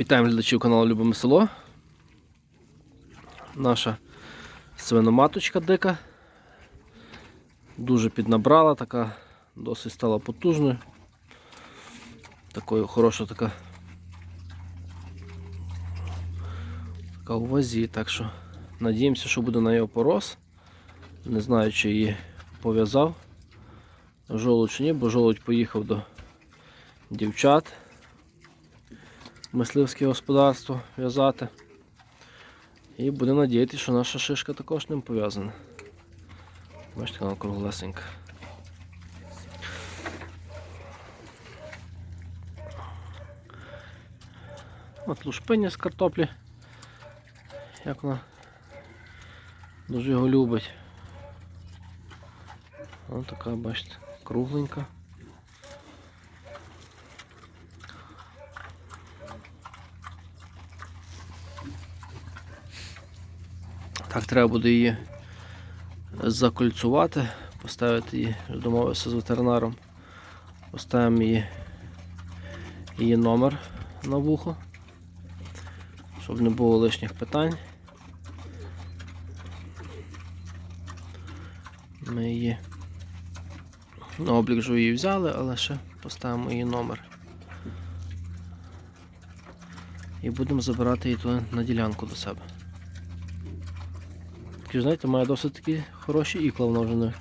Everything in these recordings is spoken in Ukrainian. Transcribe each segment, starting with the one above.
Вітаємо глядачів каналу Любиме село. Наша свиноматочка дика. Дуже піднабрала, така досить стала потужною. Такою хороша така. Така у вазі, так що надіємося, що буде на його порос. Не знаю, чи її пов'язав. Жолудь чи ні, бо жолудь поїхав до дівчат мисливське господарство в'язати. І будемо надіятися, що наша шишка також ним пов'язана. Бачите, вона круглесенька. От лушпиня з картоплі. Як вона дуже його любить. Ось така, бачите, кругленька. Так, треба буде її закольцувати, поставити її, домовився з ветеринаром. Поставимо її, її номер на вухо, щоб не було лишніх питань. Ми її на облік вже її взяли, але ще поставимо її номер. І будемо забирати її туди на ділянку до себе. Такі, знаєте, має досить такі хороші ікла, воно вже не.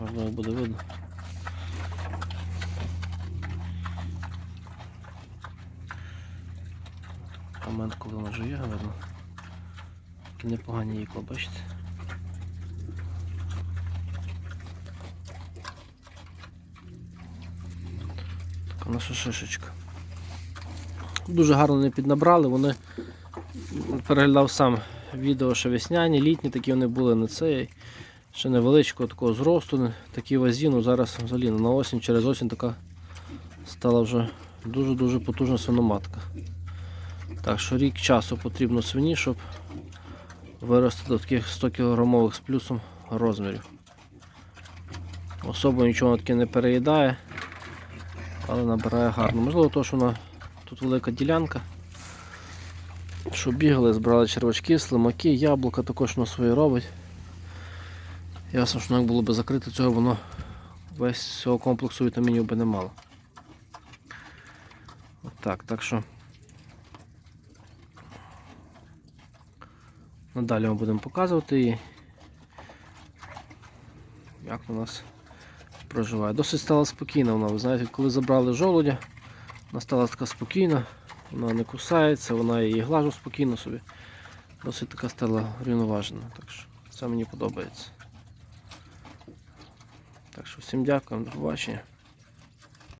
Можливо буде видно. Момент, коли воно вже є, видно. Такі непогані ікла, бачите? Така наша шишечка. Дуже гарно не піднабрали, вони переглядав сам відео, що весняні, літні такі вони були на цей. Ще невеличкого такого зросту, такі вазі, ну зараз взагалі на осінь, через осінь така стала вже дуже-дуже потужна свиноматка. Так що рік часу потрібно свині, щоб вирости до таких 100 кг з плюсом розмірів. Особо нічого таке не переїдає, але набирає гарно. Можливо, то, що вона тут велика ділянка. Що бігали, збирали червачки, слимаки, яблука також воно своє робить. Ясно, що як було б закрито цього, воно весь цього комплексу вітамінів би не мало. Так, так що надалі ми будемо показувати її, як у нас проживає. Досить стала спокійна вона, ви знаєте, коли забрали жолудя, вона стала така спокійна. Вона не кусається, вона її глажу спокійно собі. Досить така стала рівноважена. Так що це мені подобається. Так що всім дякую, до побачення.